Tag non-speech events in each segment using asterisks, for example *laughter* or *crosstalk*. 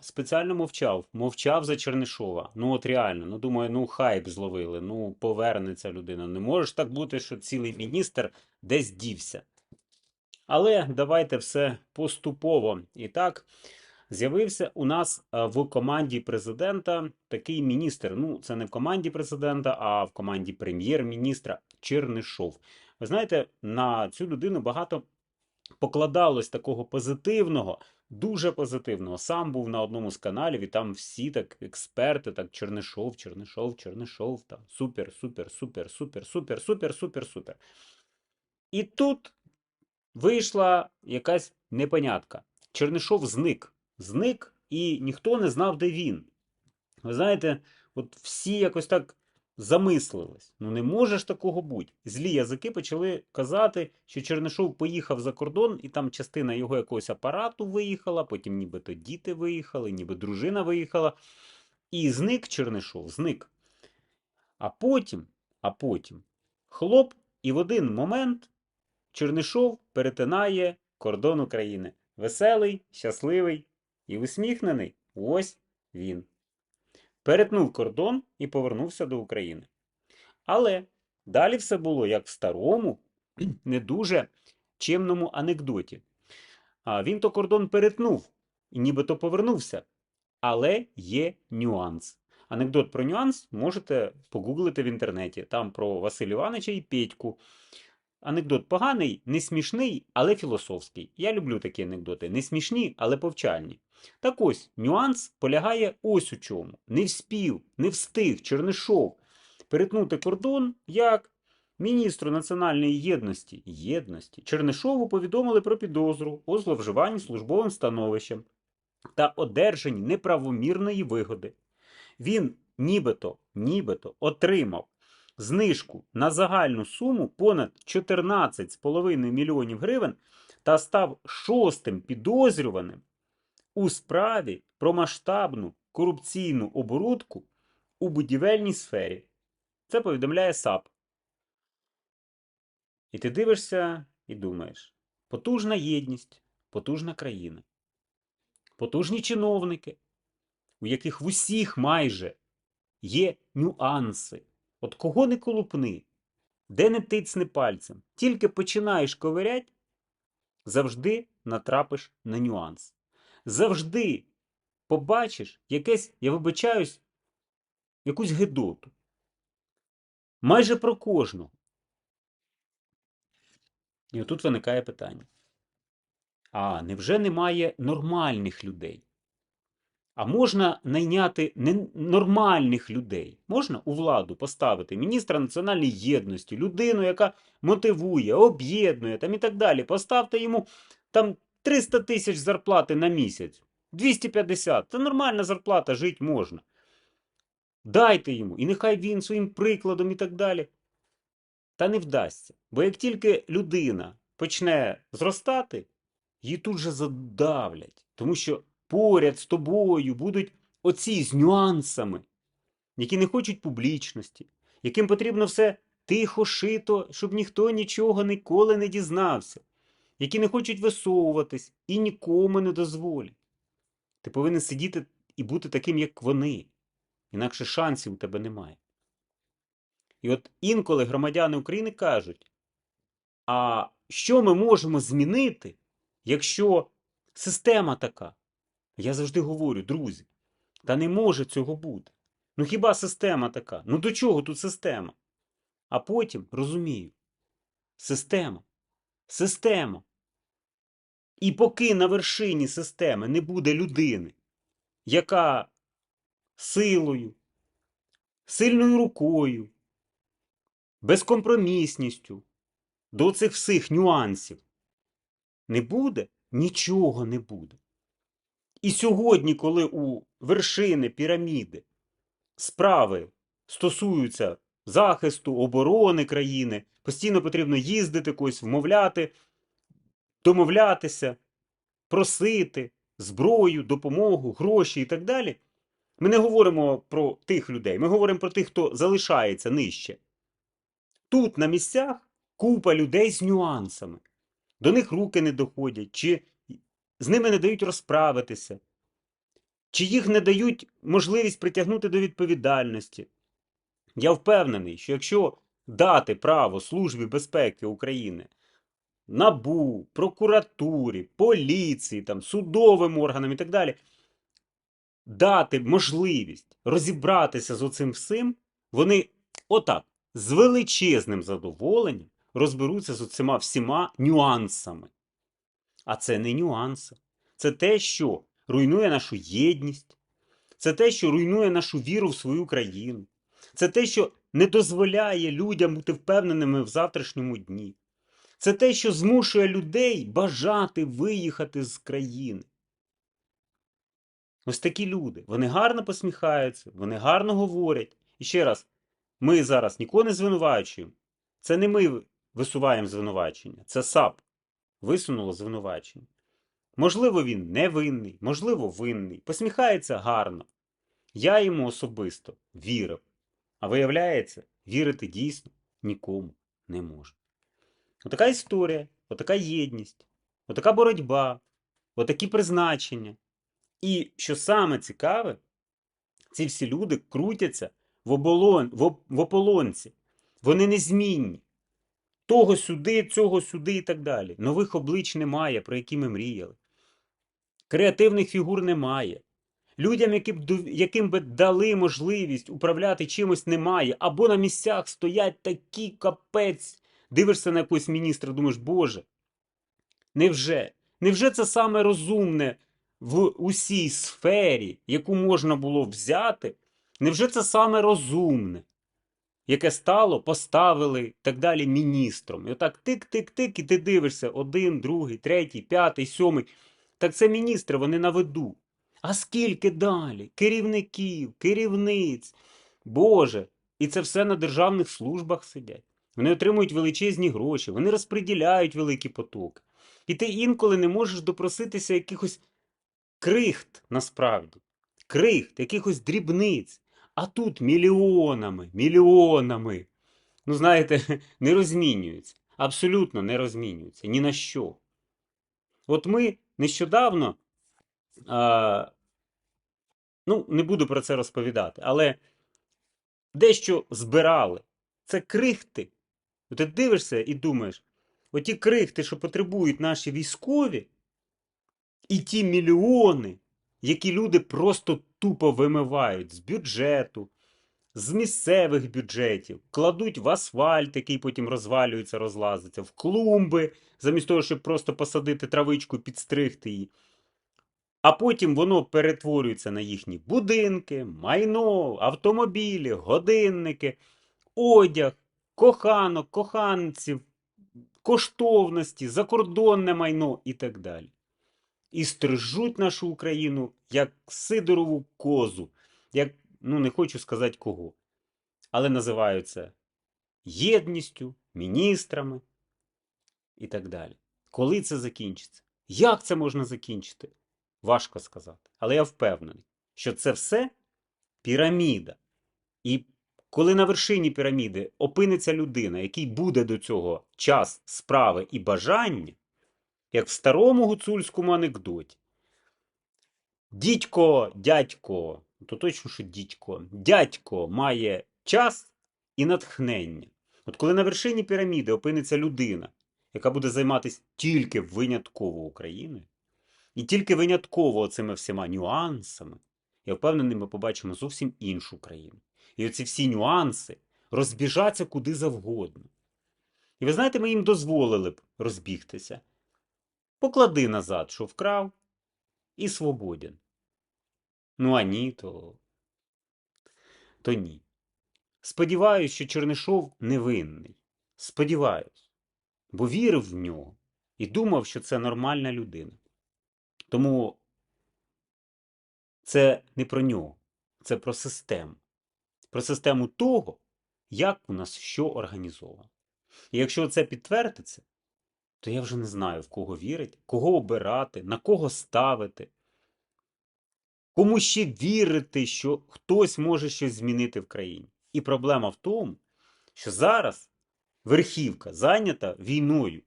спеціально мовчав. Мовчав за Чернишова. Ну от реально, ну думаю, ну хайп зловили, ну повернеться людина. Не може ж так бути, що цілий міністр десь дівся. Але давайте все поступово. І так, з'явився у нас е, в команді президента такий міністр. Ну, це не в команді президента, а в команді прем'єр-міністра Чернишов. Ви знаєте, на цю людину багато покладалось такого позитивного, дуже позитивного. Сам був на одному з каналів, і там всі так експерти, так Чернишов, Чернишов, Чернишов, там супер, супер, супер, супер, супер, супер, супер, супер. І тут вийшла якась непонятка. Чернишов зник. Зник, і ніхто не знав, де він. Ви знаєте, от всі якось так замислились. Ну не може ж такого бути. Злі язики почали казати, що Чернишов поїхав за кордон, і там частина його якогось апарату виїхала, потім нібито діти виїхали, ніби дружина виїхала. І зник Чернишов, зник. А потім, а потім, хлоп, і в один момент Чернишов перетинає кордон України. Веселий, щасливий і усміхнений. Ось він. Перетнув кордон і повернувся до України. Але далі все було як в старому, *clears throat* не дуже чимному анекдоті. Він то кордон перетнув і нібито повернувся. Але є нюанс. Анекдот про нюанс можете погуглити в інтернеті. Там про Василя Івановича і Петьку. Анекдот поганий, не смішний, але філософський. Я люблю такі анекдоти. Не смішні, але повчальні. Так ось, нюанс полягає ось у чому. Не вспів, не встиг Чернишов перетнути кордон як міністру національної єдності, єдності Чернишову повідомили про підозру у зловживанні службовим становищем та одержанні неправомірної вигоди. Він нібито, нібито отримав знижку на загальну суму понад 14,5 мільйонів гривень та став шостим підозрюваним у справі про масштабну корупційну оборудку у будівельній сфері. Це повідомляє САП. І ти дивишся і думаєш: потужна єдність, потужна країна, потужні чиновники, у яких в усіх майже є нюанси. От кого не колупни, де не тицни пальцем, тільки починаєш ковирять, завжди натрапиш на нюанс. Завжди побачиш якесь, я вибачаюсь, якусь гидоту. Майже про кожного. І отут виникає питання. А невже немає нормальних людей? А можна найняти нормальних людей? Можна у владу поставити міністра національної єдності, людину, яка мотивує, об'єднує там і так далі. Поставте йому там 300 тисяч зарплати на місяць, 250. Це нормальна зарплата, жити можна. Дайте йому, і нехай він своїм прикладом і так далі. Та не вдасться. Бо як тільки людина почне зростати, її тут же задавлять. Тому що поряд з тобою будуть оці з нюансами, які не хочуть публічності, яким потрібно все тихо шито, щоб ніхто нічого ніколи не дізнався, які не хочуть висовуватись і нікому не дозволять. Ти повинен сидіти і бути таким, як вони, інакше шансів у тебе немає. І от інколи громадяни України кажуть: а що ми можемо змінити, якщо система така? Я завжди говорю, друзі, та не може цього бути. Ну хіба система така? Ну до чого тут система? А потім розумію: система, система. І поки на вершині системи не буде людини, яка силою, сильною рукою, безкомпромісністю до цих всіх нюансів не буде, нічого не буде. І сьогодні, коли у вершини піраміди справи стосуються захисту, оборони країни, постійно потрібно їздити когось, вмовляти, домовлятися, просити зброю, допомогу, гроші і так далі. Ми не говоримо про тих людей, ми говоримо про тих, хто залишається нижче. Тут на місцях купа людей з нюансами. До них руки не доходять, чи з ними не дають розправитися. чи їх не дають можливість притягнути до відповідальності. Я впевнений, що якщо дати право Службі безпеки України, НАБУ, прокуратурі, поліції, там, судовим органам і так далі, дати можливість розібратися з оцим всім, вони отак, з величезним задоволенням розберуться з оцима всіма нюансами. А це не нюанси. Це те, що руйнує нашу єдність, це те, що руйнує нашу віру в свою країну. Це те, що не дозволяє людям бути впевненими в завтрашньому дні. Це те, що змушує людей бажати виїхати з країни. Ось такі люди. Вони гарно посміхаються, вони гарно говорять. І ще раз, ми зараз нікого не звинувачуємо. Це не ми висуваємо звинувачення, це САП висунуло звинувачення. Можливо, він невинний, можливо, винний, посміхається гарно. Я йому особисто вірив. А виявляється, вірити дійсно нікому не можна. Отака історія, отака єдність, отака боротьба, отакі призначення. І що саме цікаве, ці всі люди крутяться в, оболон, в, ополонці. Вони незмінні. Того сюди, цього сюди і так далі. Нових облич немає, про які ми мріяли. Креативних фігур немає. Людям, яким би дали можливість управляти чимось, немає. Або на місцях стоять такі капець. Дивишся на якогось міністра, думаєш, Боже, невже? Невже це саме розумне в усій сфері, яку можна було взяти? Невже це саме розумне? Яке стало, поставили так далі міністром. І отак тик-тик-тик, і ти дивишся один, другий, третій, п'ятий, сьомий. Так це міністри, вони на виду. А скільки далі? Керівників, керівниць. Боже, і це все на державних службах сидять. Вони отримують величезні гроші, вони розподіляють великі потоки. І ти інколи не можеш допроситися якихось крихт насправді, крихт, якихось дрібниць. А тут мільйонами, мільйонами. Ну, знаєте, *laughs* не розмінюються. Абсолютно не розмінюються. Ні на що. От ми нещодавно, а, ну, не буду про це розповідати, але дещо збирали. Це крихти. Ти дивишся і думаєш, оті крихти, що потребують наші військові, і ті мільйони, які люди просто тупо вимивають з бюджету, з місцевих бюджетів, кладуть в асфальт, який потім розвалюється, розлазиться, в клумби, замість того, щоб просто посадити травичку підстригти її. А потім воно перетворюється на їхні будинки, майно, автомобілі, годинники, одяг, коханок, коханців, коштовності, закордонне майно і так далі і стрижуть нашу Україну як Сидорову козу, як, ну не хочу сказати кого, але називаються єдністю, міністрами і так далі. Коли це закінчиться? Як це можна закінчити? Важко сказати. Але я впевнений, що це все піраміда. І коли на вершині піраміди опиниться людина, який буде до цього час, справи і бажання, як в старому гуцульському анекдоті. Дідько, дядько, то точно, що дідько, дядько має час і натхнення. От коли на вершині піраміди опиниться людина, яка буде займатися тільки винятково Україною, і тільки винятково цими всіма нюансами, я впевнений, ми побачимо зовсім іншу країну. І оці всі нюанси розбіжаться куди завгодно. І ви знаєте, ми їм дозволили б розбігтися. Поклади назад, що вкрав, і свободен. Ну, а ні, то. то ні. Сподіваюсь, що Чернишов невинний. Сподіваюсь, бо вірив в нього і думав, що це нормальна людина. Тому це не про нього, це про систему. Про систему того, як у нас що організовано. І якщо це підтвердиться, то я вже не знаю, в кого вірити, кого обирати, на кого ставити. Кому ще вірити, що хтось може щось змінити в країні. І проблема в тому, що зараз верхівка зайнята війною.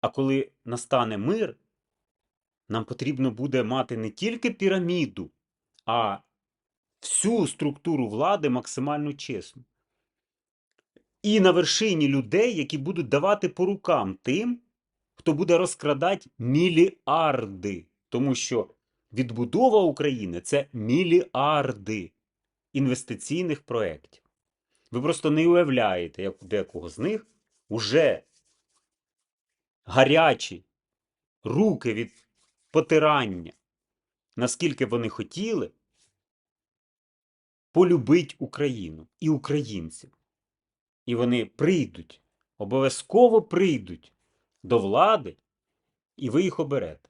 А коли настане мир, Нам потрібно буде мати не тільки піраміду, а всю структуру влади максимально чесну. І на вершині людей, які будуть давати по рукам тим, хто буде розкрадати мільярди. Тому що відбудова України це мільярди інвестиційних проєктів. Ви просто не уявляєте, як у декого з них уже гарячі руки від потирання, наскільки вони хотіли полюбить Україну і українців. І вони прийдуть, обов'язково прийдуть до влади, і ви їх оберете,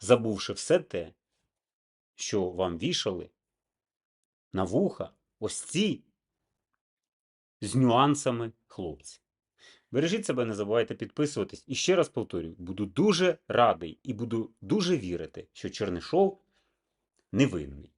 забувши все те, що вам вішали на вуха ось ці з нюансами хлопці. Бережіть себе, не забувайте підписуватись. І ще раз повторюю, буду дуже радий і буду дуже вірити, що Чернишов невинний.